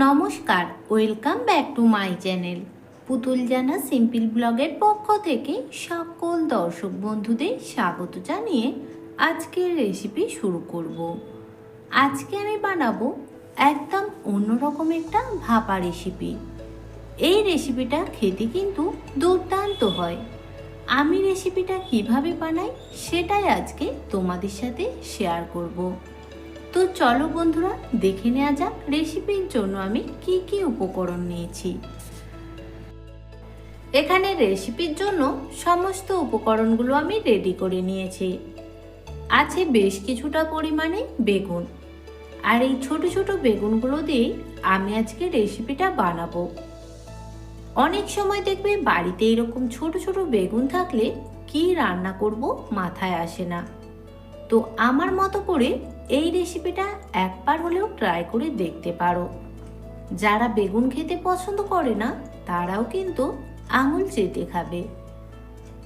নমস্কার, welcome back to my channel. Putul Jana simple ব্লগের পক্ষ থেকে সকল দর্শক বন্ধুদের স্বাগত জানিয়ে আজকের রেসিপি শুরু করব। আজকে আমি বানাবো একদম অন্যরকম একটা ভাপা রেসিপি এই রেসিপিটা খেতে কিন্তু দুর্দান্ত হয়। আমি রেসিপিটা কীভাবে বানাই সেটাই আজকে তোমাদের সাথে শেয়ার করব। তো চলো বন্ধুরা, দেখে নেওয়া যাক রেসিপির জন্য আমি কি কি উপকরণ নিয়েছি। এখানে রেসিপির জন্য সমস্ত উপকরণগুলো আমি রেডি করে নিয়েছি। আছে বেশ কিছুটা পরিমাণে বেগুন। আর এই ছোট ছোট বেগুনগুলো দিয়েই আমি আজকে রেসিপিটা বানাবো। অনেক সময় দেখবে বাড়িতে এরকম ছোট ছোট বেগুন থাকলে কি রান্না করব মাথায় আসে না। তো আমার মতো করে এই রেসিপিটা একবার হলেও ট্রাই করে দেখতে পারো। যারা বেগুন খেতে পছন্দ করে না, তারাও কিন্তু আঙুল চেটে খাবে।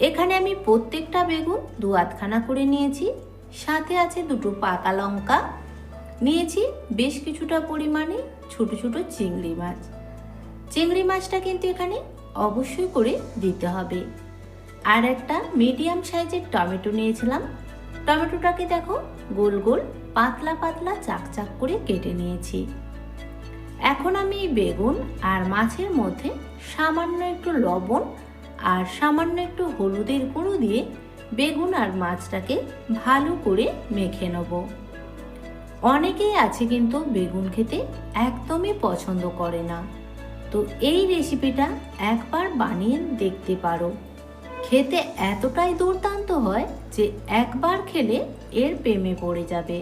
এখানে আমি প্রত্যেকটা বেগুন দু আধখানা করে নিয়েছি, সাথে আছে দুটো পাকা লঙ্কা। নিয়েছি বেশ কিছুটা পরিমাণে ছোট ছোট চিংড়ি মাছ। চিংড়ি মাছটা কিন্তু এখানে অবশ্যই করে দিতে হবে। আর একটা মিডিয়াম সাইজের টমেটো নিয়েছিলাম টমেটোটাকে দেখো গোল গোল পাতলা পাতলা চাক চাক করে কেটে নিয়েছি। এখন আমি বেগুন আর মাছের মধ্যে সামান্য একটু লবণ আর সামান্য একটু হলুদের গুঁড়ো দিয়ে বেগুন আর মাছটাকে ভালো করে মেখে নেব। অনেকেই আছে কিন্তু বেগুন খেতে একদমই পছন্দ করে না। তো এই রেসিপিটা একবার বানিয়ে দেখতে পারো। খেতে এতটাই দুর্দান্ত হয় যে একবার খেলে এর প্রেমে পড়ে যাবে।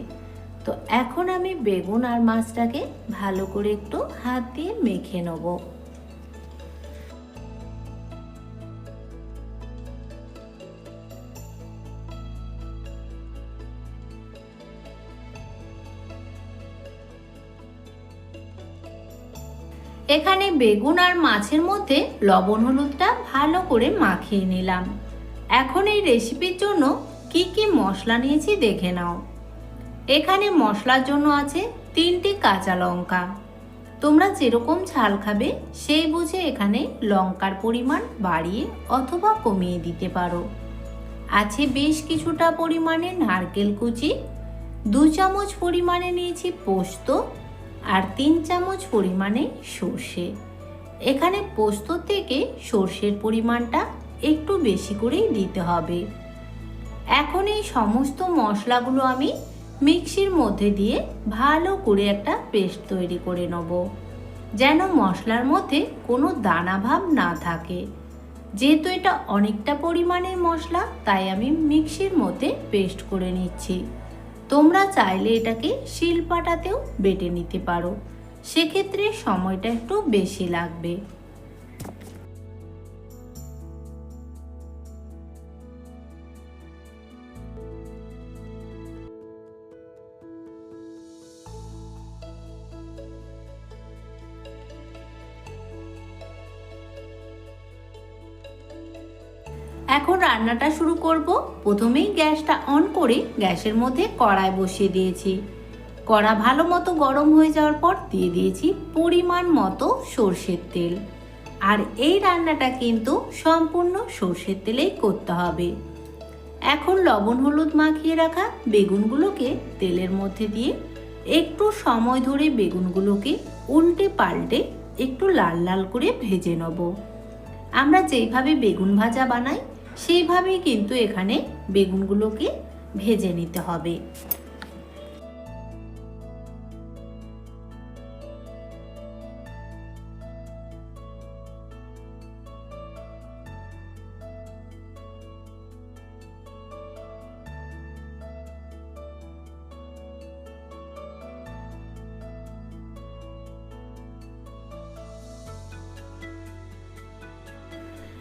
তো এখন আমি বেগুন আর মাছটাকে ভালো করে একটু হাত দিয়ে মেখে নেব। এখানে বেগুন আর মাছের মধ্যে লবণ হলুদটা ভালো করে মাখিয়ে নিলাম। এখন এই রেসিপির জন্য কি কি মশলা নিয়েছি দেখে নাও। এখানে মশলার জন্য আছে তিনটি কাঁচা লঙ্কা। তোমরা যেরকম ঝাল খাবে, সেই বুঝে এখানে লঙ্কার পরিমাণ বাড়িয়ে অথবা কমিয়ে দিতে পারো। আছে বেশ কিছুটা পরিমাণে নারকেল কুচি, দু চামচ পরিমাণে নিয়েছি পোস্ত আর তিন চামচ পরিমাণে সর্ষে। এখানে পোস্ত থেকে সর্ষের পরিমাণটা একটু বেশি করেই দিতে হবে। এখন এই সমস্ত মশলাগুলো আমি মিক্সির মধ্যে দিয়ে ভালো করে একটা পেস্ট তৈরি করে নেব, যেন মশলার মধ্যে কোনো দানা ভাব না থাকে। যেহেতু এটা অনেকটা পরিমাণের মশলা, তাই আমি মিক্সির মধ্যে পেস্ট করে নিচ্ছি। তোমরা চাইলে এটাকে শিলপাটাতেও বেটে নিতে পারো। সেক্ষেত্রে সময়টা একটু বেশি লাগবে। এখন রান্নাটা শুরু করব। প্রথমেই গ্যাসটা অন করে গ্যাসের মধ্যে কড়াই বসিয়ে দিয়েছি। কড়া ভালো মতো গরম হয়ে যাওয়ার পর দিয়ে দিয়েছি পরিমাণ মতো সর্ষের তেল। আর এই রান্নাটা কিন্তু সম্পূর্ণ সর্ষের তেলেই করতে হবে। এখন লবণ হলুদ মাখিয়ে রাখা বেগুনগুলোকে তেলের মধ্যে দিয়ে একটু সময় ধরে বেগুনগুলোকে উল্টে পাল্টে একটু লাল লাল করে ভেজে নেব। আমরা যেইভাবে বেগুন ভাজা বানাই, সেইভাবেই কিন্তু এখানে বেগুনগুলোকে ভেজে নিতে হবে।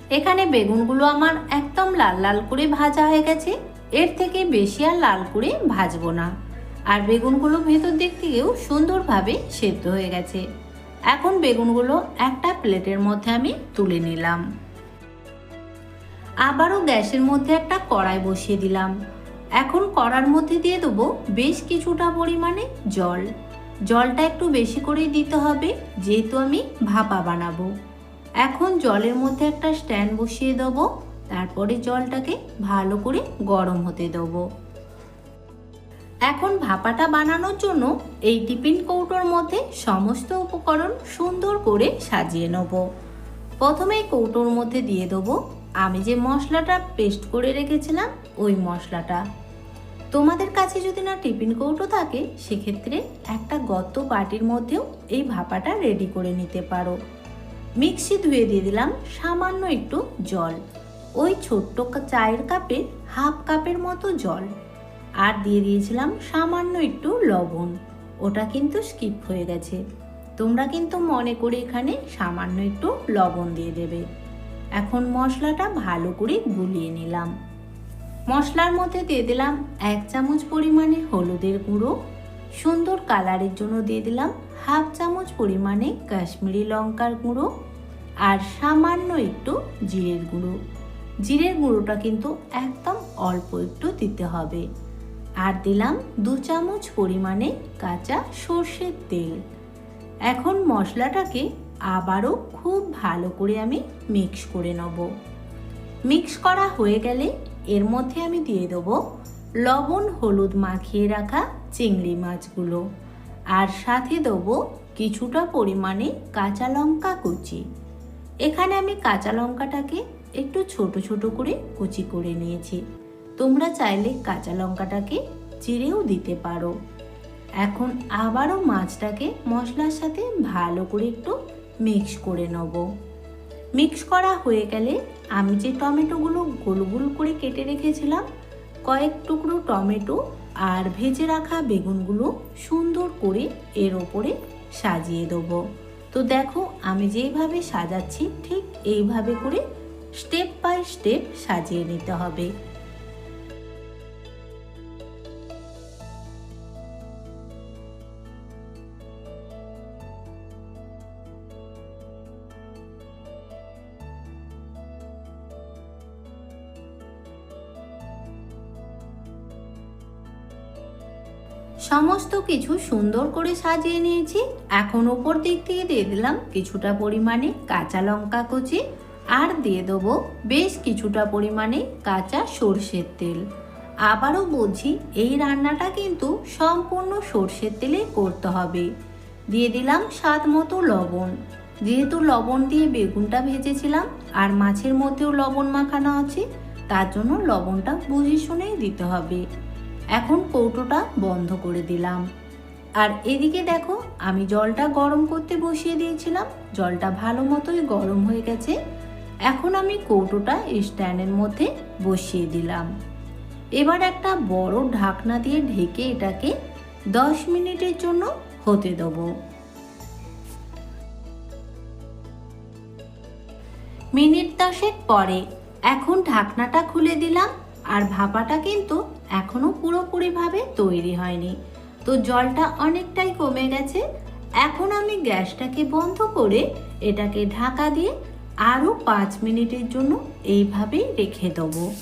এখানে বেগুনগুলো আমার একদম লাল লাল করে ভাজা হয়ে গেছে। এর থেকে বেশি আর লাল করে ভাজবো না। আর বেগুনগুলো ভেতর দিক থেকেও সুন্দরভাবে সেদ্ধ হয়ে গেছে। এখন বেগুনগুলো একটা প্লেটের মধ্যে আমি তুলে নিলাম। আবারও গ্যাসের মধ্যে একটা কড়াই বসিয়ে দিলাম। এখন কড়ার মধ্যে দিয়ে দেবো বেশ কিছুটা পরিমাণে জল। জলটা একটু বেশি করেই দিতে হবে, যেহেতু আমি ভাপা বানাবো। এখন জলের মধ্যে একটা স্ট্যান্ড বসিয়ে দেবো, তারপরে জলটাকে ভালো করে গরম হতে দেবো। এখন ভাপাটা বানানোর জন্য এই টিফিন কৌটোর মধ্যে সমস্ত উপকরণ সুন্দর করে সাজিয়ে নেব। প্রথমে কৌটোর মধ্যে দিয়ে দেবো, আমি যে মশলাটা পেস্ট করে রেখেছিলাম, ওই মশলাটা। তোমাদের কাছে যদি না টিফিন কৌটো থাকে, সেক্ষেত্রে একটা গর্ত বাটির মধ্যেও এই ভাপাটা রেডি করে নিতে পারো। মিক্সি ধুয়ে দিয়ে দিলাম সামান্য একটু জল। ওই ছোট্ট চায়ের কাপের হাফ কাপের মতো জল। আর দিয়ে দিয়েছিলাম সামান্য একটু লবণ। ওটা কিন্তু স্কিপ হয়ে গেছে। তোমরা কিন্তু মনে করে এখানে সামান্য একটু লবণ দিয়ে দেবে। এখন মশলাটা ভালো করে গুলিয়ে নিলাম। মশলার মধ্যে দিয়ে দিলাম এক চামচ পরিমাণে হলুদের গুঁড়ো। সুন্দর কালারের জন্য দিয়ে দিলাম হাফ চামচ পরিমাণে কাশ্মীরি লঙ্কার গুঁড়ো আর সামান্য একটু জিরের গুঁড়ো। জিরের গুঁড়োটা কিন্তু একদম অল্প একটু দিতে হবে। আর দিলাম দু চামচ পরিমাণে কাঁচা সর্ষের তেল। এখন মশলাটাকে আবারও খুব ভালো করে আমি মিক্স করে নেব। মিক্স করা হয়ে গেলে এর মধ্যে আমি দিয়ে দেবো লবণ, হলুদ মাখিয়ে রাখা চিংড়ি মাছগুলো। আর সাথে দেবো কিছুটা পরিমাণে কাঁচা লঙ্কা কুচি। এখানে আমি কাঁচা লঙ্কাটাকে একটু ছোট ছোট করে কুচি করে নিয়েছি। তোমরা চাইলে কাঁচা লঙ্কাটাকে চিড়েও দিতে পারো। এখন আবারও মাছটাকে মশলার সাথে ভালো করে একটু মিক্স করে নেব। মিক্স করা হয়ে গেলে আমি যে টমেটোগুলো গোল গোল করে কেটে রেখেছিলাম, কয়েক টুকরো টমেটো আর ভেজে রাখা বেগুনগুলো সুন্দর করে এর ওপরে সাজিয়ে দেবো। তো দেখো, আমি যেইভাবে সাজাচ্ছি ঠিক এইভাবে করে স্টেপ বাই স্টেপ সাজিয়ে নিতে হবে। সমস্ত কিছু সুন্দর করে সাজিয়ে নিয়েছি। এখন ওপর দিক থেকে দিয়ে দিলাম কিছুটা পরিমাণে কাঁচা লঙ্কা কুচি আর দিয়ে দেবো বেশ কিছুটা পরিমাণে কাঁচা সর্ষের তেল। আবারও বলছি, এই রান্নাটা কিন্তু সম্পূর্ণ সর্ষের তেলে করতে হবে। দিয়ে দিলাম স্বাদ মতো লবণ। যেহেতু লবণ দিয়ে বেগুনটা ভেজেছিলাম আর মাছের মধ্যেও লবণ মাখানো আছে, তার জন্য লবণটা বুঝে শুনেই দিতে হবে। এখন কৌটোটা বন্ধ করে দিলাম। আর এদিকে দেখো, আমি জলটা গরম করতে বসিয়ে দিয়েছিলাম। জলটা ভালো মতোই গরম হয়ে গেছে। এখন আমি কৌটোটা স্ট্যান্ডের মধ্যে বসিয়ে দিলাম। এবার একটা বড় ঢাকনা দিয়ে ঢেকে এটাকে দশ মিনিটের জন্য হতে দেবো। মিনিট দশেক পরে এখন ঢাকনাটা খুলে দিলাম। আর ভাপাটা কিন্তু এখনও পুরোপুরিভাবে তৈরি হয়নি। তো জলটা অনেকটাই কমে গেছে। এখন আমি গ্যাসটাকে বন্ধ করে এটাকে ঢাকা দিয়ে আরও পাঁচ মিনিটের জন্য এইভাবেই রেখে দেবো।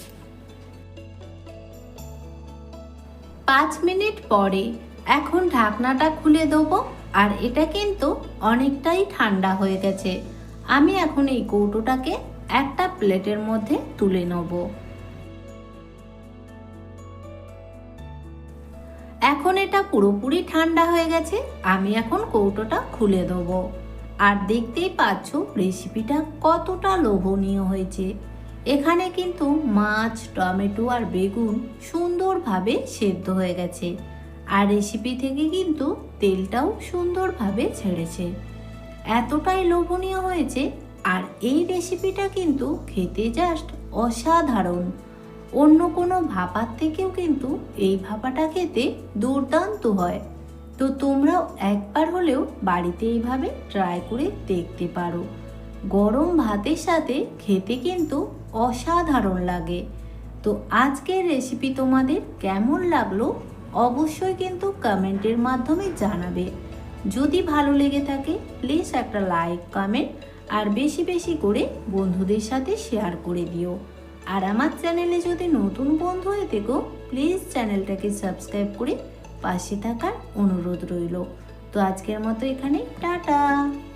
পাঁচ মিনিট পরে এখন ঢাকনাটা খুলে দেবো আর এটা কিন্তু অনেকটাই ঠান্ডা হয়ে গেছে। আমি এখন এই কৌটোটাকে একটা প্লেটের মধ্যে তুলে নেব। এটা পুরোপুরি ঠান্ডা হয়ে গেছে, আমি এখন কৌটোটা খুলে দেবো। আর দেখতেই পাচ্ছ রেসিপিটা কতটা লোভনীয় হয়েছে। এখানে কিন্তু মাছ, টমেটো আর বেগুন সুন্দরভাবে সেদ্ধ হয়ে গেছে। আর রেসিপি থেকে কিন্তু তেলটাও সুন্দরভাবে ছেড়েছে। এতটাই লোভনীয় হয়েছে, আর এই রেসিপিটা কিন্তু খেতে জাস্ট অসাধারণ। অন্য কোনো ভাপার থেকেও কিন্তু এই ভাপাটা খেতে দুর্দান্ত হয়। তো তোমরাও একবার হলেও বাড়িতে এইভাবে ট্রাই করে দেখতে পারো। গরম ভাতের সাথে খেতে কিন্তু অসাধারণ লাগে। তো আজকের রেসিপি তোমাদের কেমন লাগল অবশ্যই কিন্তু কমেন্টের মাধ্যমে জানাবে। যদি ভালো লেগে থাকে প্লিজ একটা লাইক কমেন্ট আর বেশি বেশি করে বন্ধুদের সাথে শেয়ার করে দিও। আর আমার চ্যানেলে যদি নতুন বন্ধু হয়ে থেকো প্লিজ চ্যানেলটাকে সাবস্ক্রাইব করে পাশে থাকার অনুরোধ রইল। তো আজকের মতো এখানে টাটা!